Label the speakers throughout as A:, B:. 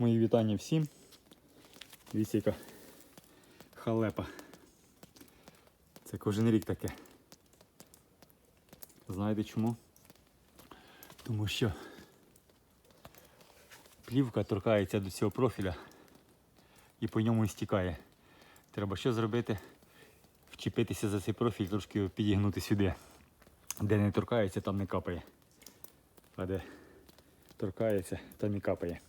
A: Мої вітання всім. Яка халепа. Це кожен рік таке. Знаєте чому? Тому що плівка торкається до цього профіля і по ньому і стікає. Треба що зробити? Вчепитися за цей профіль, трошки підігнути сюди. Де не торкається, там не капає. А де торкається, там і капає.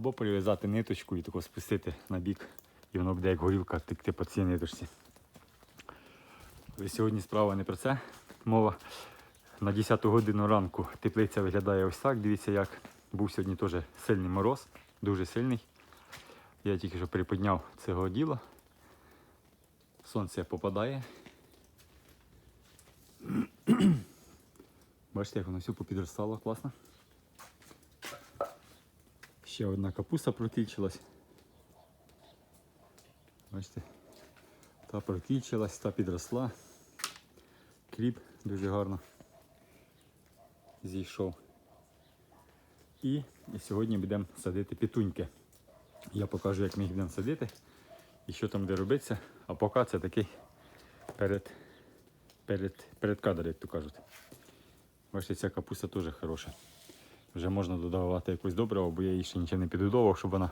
A: Або прив'язати ниточку і тако спустити на бік, і воно буде як горілка текти по цій ниточці. Але сьогодні справа не про це. Мова на 10 годину ранку теплиця виглядає ось так. Дивіться, як був сьогодні теж сильний мороз, дуже сильний. Я тільки що приподняв цього діла. Сонце попадає. Бачите, як воно все попідростало класно. Ще одна капуста протічилась. Бачите, та протічилась, та підросла. Кріп дуже гарно зійшов. І, і сьогодні будемо садити пітуньки. Я покажу, як ми їх будемо садити і що там буде робитися. А поки це такий перед, перед, перед кадр, як то кажуть. Бачите, ця капуста теж хороша. Вже можна додавати якось добриво, бо я її ще нічим не підгодовував, щоб вона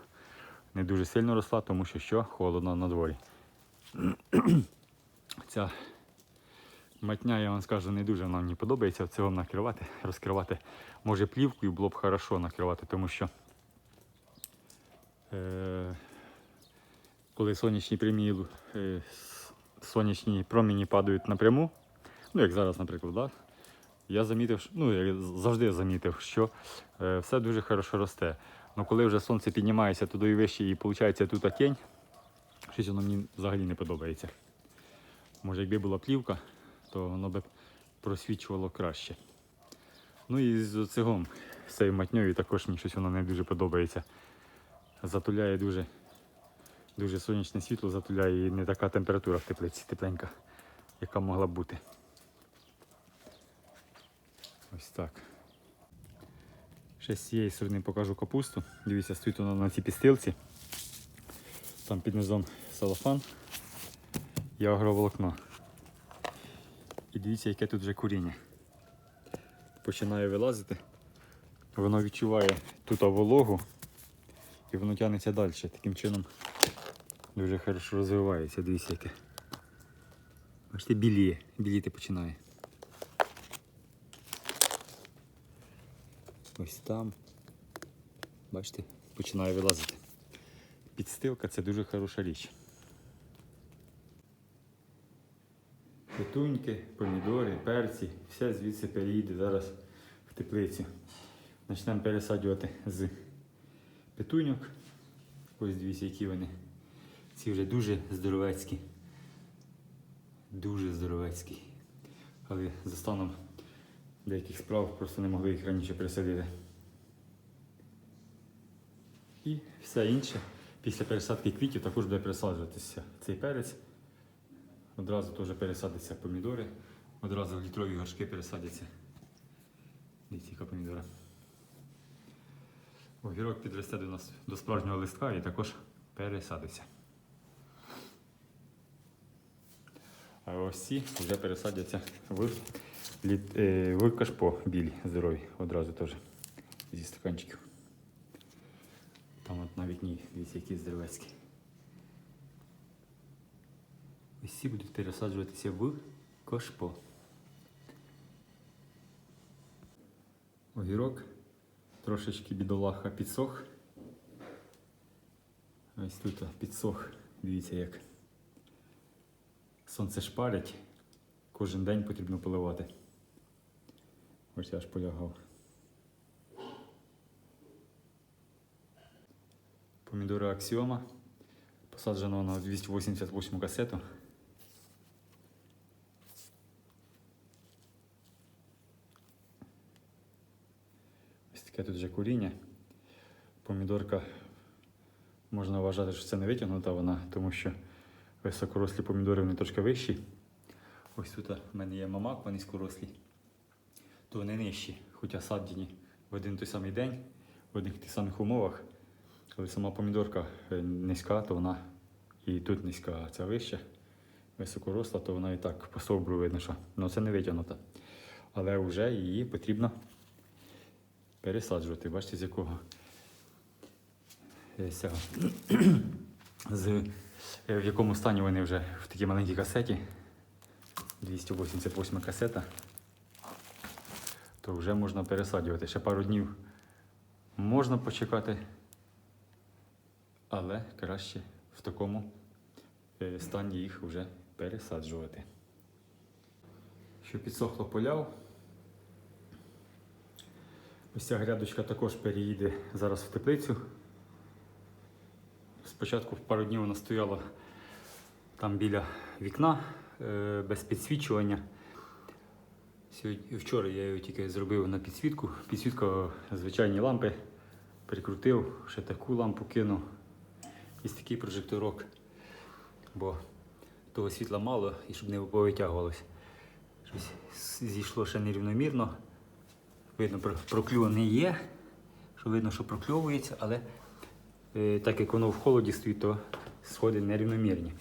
A: не дуже сильно росла, тому що що холодно на дворі. Ця матня, я вам скажу, не дуже вона мені подобається в цілому накривати, розкривати. Може плівкою було б хорошо накривати, тому що е, коли сонячні промені, е, сонячні промені падають напряму, ну як зараз, наприклад, да? Я замітив, ну я завжди замітив, що е, все дуже хорошо росте. Ну коли вже сонце піднімається туди і вище і виходить тут тінь, щось воно мені взагалі не подобається. Може, якби була плівка, то воно б просвічувало краще. Ну і з цього, з цією матньою також мені щось воно не дуже подобається. Затуляє дуже, дуже сонячне світло, затуляє і не така температура в теплиці тепленька, яка могла б бути. Ось так. Ще з цієї сторони покажу капусту. Дивіться, стоїть вона на цій підстилці. Там під низом салафан і агроволокно. І дивіться, яке тут вже коріння. Починає вилазити. Воно відчуває тут вологу і воно тягнеться далі. Таким чином дуже хорошо розвивається. Дивіться, яке. Бачите, біліє, біліти починає. Ось там. Бачите, починає вилазити. Підстилка це дуже хороша річ. Петуньки, помідори, перці, все звідси переїде зараз в теплицю. Почнемо пересаджувати з петуньок. Ось дивіться, які вони. Ці вже дуже здоровецькі. Дуже здоровецькі. Але за станом деяких справ просто не могли їх раніше пересадити. І все інше. Після пересадки квітів також буде пересаджуватися цей перець. Одразу теж пересадяться помідори. Одразу в літрові горшки пересадяться. Дивіться, яка помідора. Огірок підросте до нас до справжнього листка і також пересадиться. А ось ці вже пересадяться в, е, в кашпо білі здорові одразу теж зі стаканчиків. Там от навіть ні, дивіться, які здоровецькі. Ось ці будуть пересаджуватися в кашпо. Огірок трошечки бідолаха підсох. Ось тут підсох. Дивіться як. Сонце шпарить. Кожен день потрібно поливати. Ось я аж полягав. Помідори аксіома. Посаджено на 288 касету. Ось таке тут вже коріння. Помідорка можна вважати, що це не витягнута вона, тому що високорослі помідори вони трошки вищі. Ось тут в мене є мамак, вони низькорослі. То вони нижчі, хоча саджені в один той самий день. в одних тих самих умовах. Коли сама помідорка е, низька, то вона і тут низька, а ця вища, високоросла, то вона і так по стовбуру видно, що ну, це не витягнута. Але вже її потрібно пересаджувати. Бачите, з якого е, з в якому стані вони вже в такій маленькій касеті. 288 касета. То вже можна пересаджувати. Ще пару днів можна почекати, але краще в такому е, стані їх вже пересаджувати. Що підсохло поляв. Ось ця грядочка також переїде зараз в теплицю. Спочатку в пару днів вона стояла там біля вікна е, без підсвічування. Сьогодні, вчора я його тільки зробив на підсвітку. Підсвітка звичайні лампи. Прикрутив, ще таку лампу кинув. І такий прожекторок. Бо того світла мало і щоб не повитягувалось. Щось зійшло ще нерівномірно. Видно, про- прокльони є. Що видно, що прокльовується, але так як воно в холоді стоїть, то сходи нерівномірні.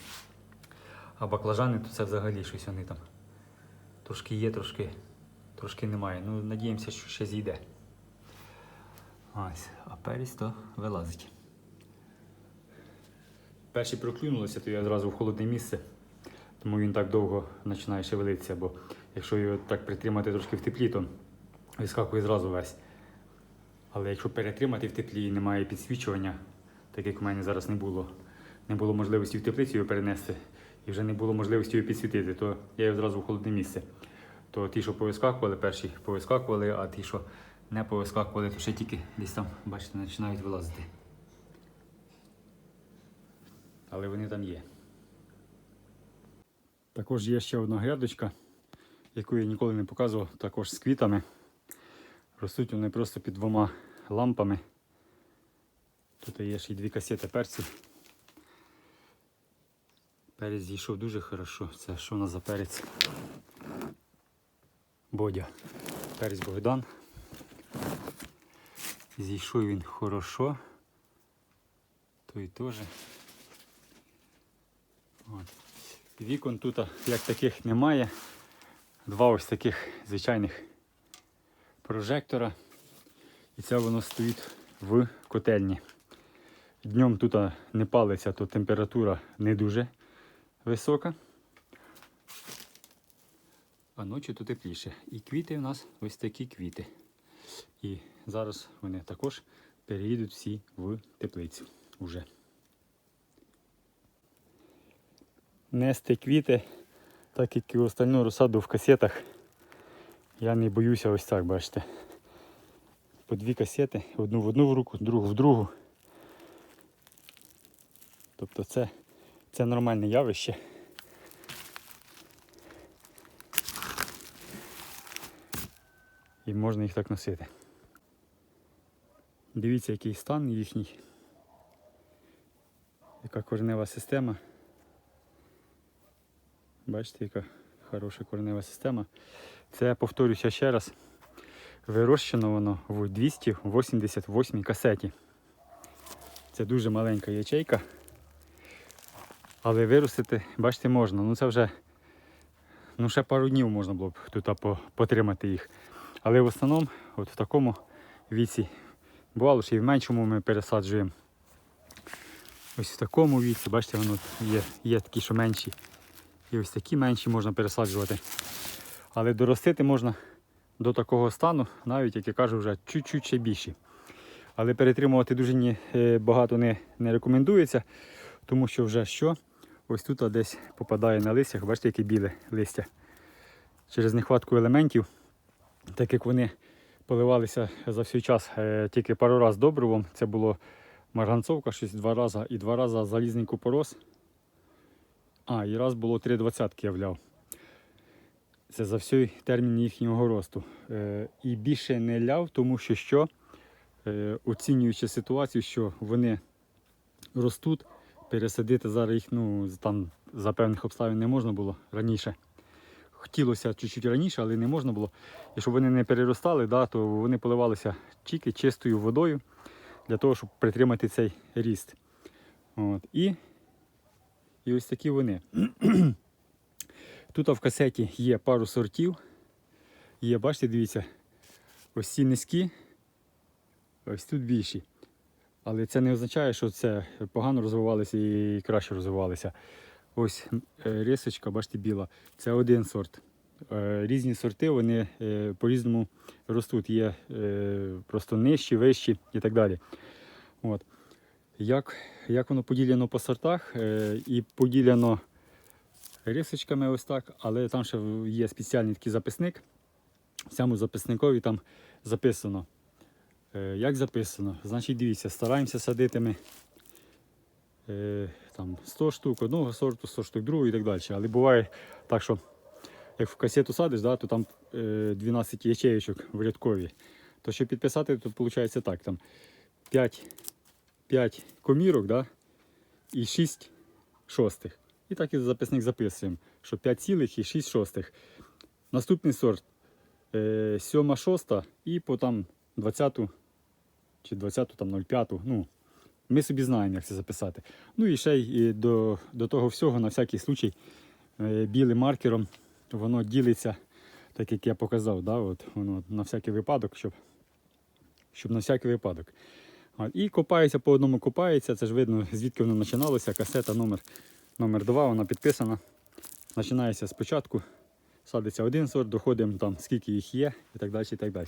A: А баклажани то це взагалі щось вони там. Трошки є, трошки, трошки немає. Ну, надіємося, що ще зійде. Ось, а перець то вилазить. Перший проклюнулося, то я одразу в холодне місце, тому він так довго починає шевелитися, бо якщо його так притримати трошки в теплі, то вискакує зразу весь. Але якщо перетримати в теплі і немає підсвічування, так як у мене зараз не було, не було можливості в теплицю його перенести, і вже не було можливості його підсвітити, то я його одразу в холодне місце. То ті, що повискакували, перші повискакували, а ті, що не повискакували, то ще тільки десь там, бачите, починають вилазити. Але вони там є. Також є ще одна грядочка, яку я ніколи не показував, також з квітами. Ростуть вони просто під двома лампами. Тут є ще й дві касети перців. Перець зійшов дуже хорошо. Це що у нас за перець? Бодя. Перець Богдан. Зійшов він хорошо. Той теж. Вікон тут як таких немає. Два ось таких звичайних прожектора. І це воно стоїть в котельні. Днем тут не палиться, то температура не дуже висока. А ночі то тепліше. І квіти у нас ось такі квіти. І зараз вони також переїдуть всі в теплицю уже. Нести квіти, так як і остальну розсаду в касетах. Я не боюся ось так, бачите. По дві касети, одну в одну в руку, другу в другу. Тобто це, це нормальне явище. І можна їх так носити. Дивіться, який стан їхній. Яка коренева система. Бачите, яка хороша коренева система. Це, повторюся ще раз, вирощено воно в 288 касеті. Це дуже маленька ячейка. Але виростити, бачите, можна. Ну це вже ну, ще пару днів можна було б тут потримати їх. Але в основному, от в такому віці, бувало, що і в меншому ми пересаджуємо. Ось в такому віці, бачите, воно є, є такі, що менші. І ось такі менші можна пересаджувати. Але доростити можна до такого стану, навіть, як я кажу, вже чуть-чуть ще більші. Але перетримувати дуже е, багато не, не рекомендується, тому що вже що? Ось тут десь попадає на листях, бачите, яке біле листя. Через нехватку елементів, так як вони поливалися за всій час е, тільки пару разів добривом, це було марганцовка, щось два рази, і два рази залізний купорос. А, і раз було три двадцятки я вляв. Це за всій термін їхнього росту. Е, і більше не ляв, тому що що, е, оцінюючи ситуацію, що вони ростуть, пересадити зараз їх ну, там, за певних обставин не можна було раніше. Хотілося чуть-чуть раніше, але не можна було. І щоб вони не переростали, да, то вони поливалися тільки чистою водою. для того, щоб притримати цей ріст. От. І, і ось такі вони. Тут в касеті є пару сортів. Є, бачите, дивіться, ось ці низькі, ось тут більші. Але це не означає, що це погано розвивалися і краще розвивалися. Ось е, рисочка, бачите, біла. Це один сорт. Е, Різні сорти, вони е, по-різному ростуть. Є просто нижчі, вищі і так далі. От. Як, як воно поділено по сортах і поділено рисочками ось так, але там ще є спеціальний такий записник. В цьому записникові там записано. Е, Як записано? Значить, дивіться, стараємося садити ми е, там 100 штук одного сорту, 100 штук другого і так далі. Але буває так, що як в касету садиш, да, то там е, 12 ячеєчок в рядкові. То щоб підписати, то виходить так, там 5, 5 комірок да, і 6 шостих. І так і записник записуємо, що 5 цілих і 6 шостих. Наступний сорт е, 7 шоста і по там 20 чи 20 там 05. Ну, ми собі знаємо, як це записати. Ну і ще й до, до того всього, на всякий случай, е, білим маркером воно ділиться, так як я показав, да, от, воно на всякий випадок, щоб, щоб на всякий випадок. І копається по одному копається, це ж видно, звідки воно починалося. Касета номер, номер 2, вона підписана. Починається спочатку, садиться один сорт, доходимо там, скільки їх є і так далі. І так далі.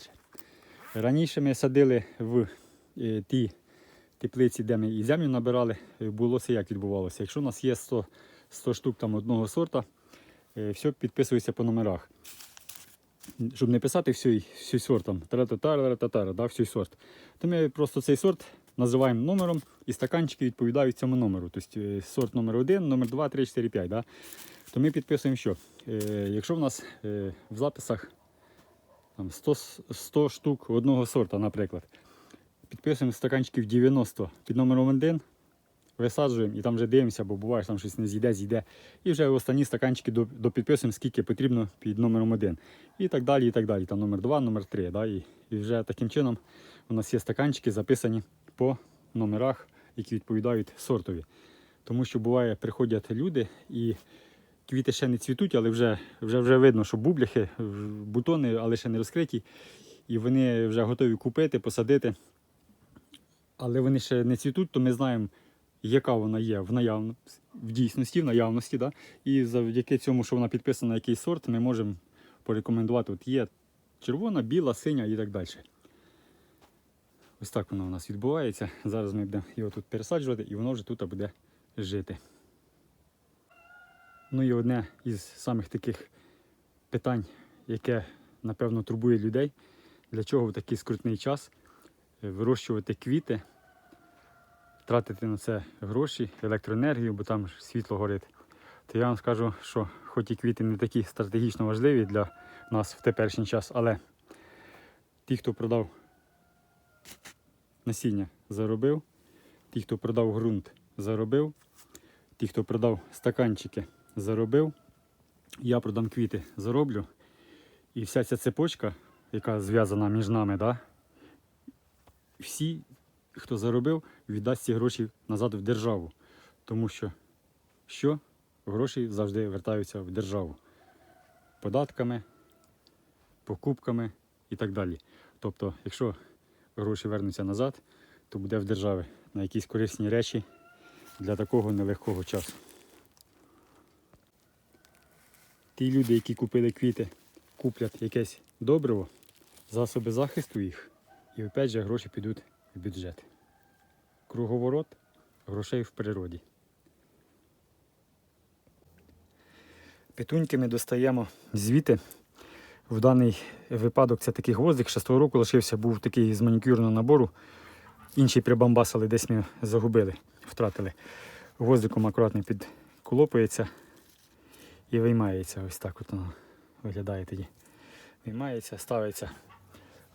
A: Раніше ми садили в ті теплиці, де ми і землю набирали, е, було це як відбувалося. Якщо у нас є 100, 100 штук там одного сорта, е, все підписується по номерах. Щоб не писати всій, всій сорт, там, тара-татара, татара, да, всій сорт. То ми просто цей сорт називаємо номером і стаканчики відповідають цьому номеру. Тобто е, сорт номер 1, номер 2, 3, 4, 5. Да? То ми підписуємо що? Е, якщо в нас е, в записах там, 100, 100 штук одного сорта, наприклад, підписуємо стаканчиків 90 під номером 1, висаджуємо і там вже дивимося, бо буває, що там щось не зійде, зійде. І вже останні стаканчики допідписуємо, скільки потрібно під номером 1. І так далі, і так далі. Там номер 2, номер 3. Да? І, і вже таким чином у нас є стаканчики записані по номерах, які відповідають сортові. Тому що буває, приходять люди і квіти ще не цвітуть, але вже, вже, вже видно, що бубляхи, бутони, але ще не розкриті. І вони вже готові купити, посадити. Але вони ще не цвітуть, то ми знаємо, яка вона є в наявно, в дійсності, в наявності. Да? І завдяки цьому, що вона підписана на якийсь сорт, ми можемо порекомендувати. От є червона, біла, синя і так далі. Ось так воно у нас відбувається. Зараз ми будемо його тут пересаджувати і воно вже тут буде жити. Ну і одне із самих таких питань, яке напевно турбує людей, для чого в такий скрутний час вирощувати квіти, тратити на це гроші, електроенергію, бо там ж світло горить. То я вам скажу, що хоч і квіти не такі стратегічно важливі для нас в теперішній час, але ті, хто продав насіння, заробив, ті, хто продав ґрунт, заробив, ті, хто продав стаканчики, заробив, я продам квіти, зароблю. І вся ця цепочка, яка зв'язана між нами, да, всі, хто заробив, віддасть ці гроші назад в державу. Тому що що? Гроші завжди вертаються в державу. Податками, покупками і так далі. Тобто, якщо гроші вернуться назад, то буде в держави на якісь корисні речі для такого нелегкого часу. Ті люди, які купили квіти, куплять якесь добриво, засоби захисту їх, і опять же гроші підуть в бюджет. Круговорот грошей в природі. Петуньки ми достаємо звідти. В даний випадок це такий гвоздик. Ще з того року лишився, був такий з манікюрного набору. Інші прибамбасили, десь ми загубили, втратили. Гвоздиком акуратно підколопується і виймається. Ось так от воно виглядає тоді. Виймається, ставиться,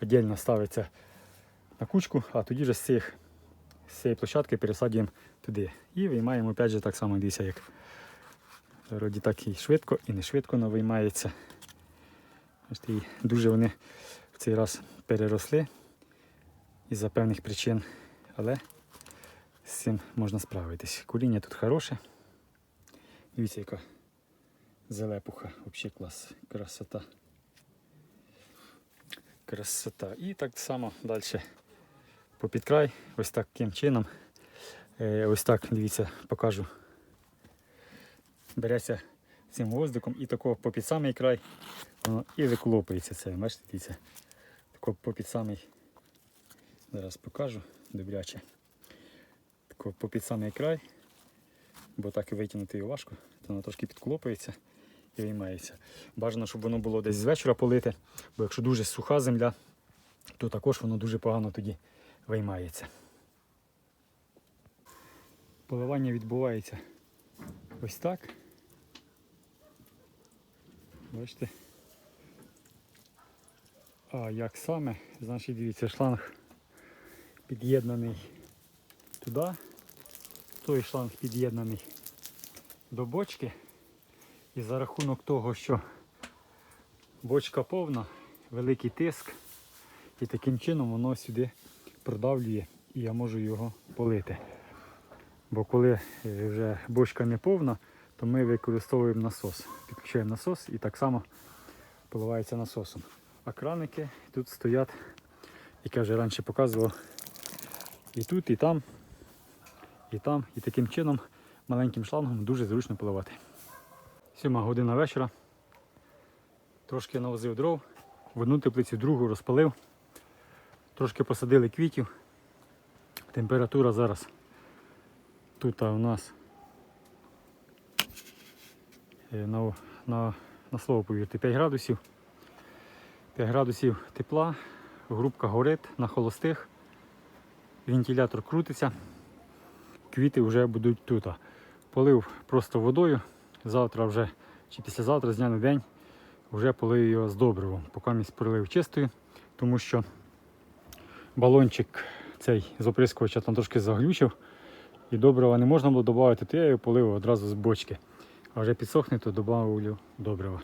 A: віддільно ставиться кучку, а тоді вже з, цих, з цієї площадки пересаджуємо туди. І виймаємо опять же так само, дивіться, як вроді так і швидко, і не швидко воно виймається. І дуже вони в цей раз переросли із-за певних причин
B: але з цим можна справитись. Куріння тут хороше. Дивіться, яка зелепуха, взагалі клас, красота. Красота. І так само далі попід край, ось таким чином. Е, ось так, дивіться, покажу. Береться цим гвоздиком і тако попід самий край воно і виклопується це. Бачите, дивіться. Тако попід самий. Зараз покажу добряче. Тако попід самий край, бо так і витягнути його важко, то воно трошки підклопується і виймається. Бажано, щоб воно було десь з вечора полите, бо якщо дуже суха земля, то також воно дуже погано тоді виймається. Поливання відбувається ось так. Бачите? А як саме? Значить, дивіться, шланг під'єднаний туди. Той шланг під'єднаний до бочки. І за рахунок того, що бочка повна, великий тиск, і таким чином воно сюди продавлює і я можу його полити. Бо коли е, вже бочка не повна, то ми використовуємо насос. Підключаємо насос і так само поливається насосом. А краники тут стоять, як я вже раніше показував, і тут, і там, і там. І таким чином маленьким шлангом дуже зручно поливати. Сьома година вечора. Трошки навозив дров, в одну теплицю другу розпалив. Трошки посадили квітів. Температура зараз тут у нас е, на, на, на слово повірте 5 градусів. 5 градусів тепла, грубка горить на холостих, вентилятор крутиться, квіти вже будуть тут. Полив просто водою. Завтра вже чи післязавтра з дня на день вже полив його з добривом. Поки місь пролив чистою, тому що балончик цей з оприскувача там трошки заглючив. І добрива не можна було додати, то я його полив одразу з бочки. А вже підсохне, то додавлю добрива.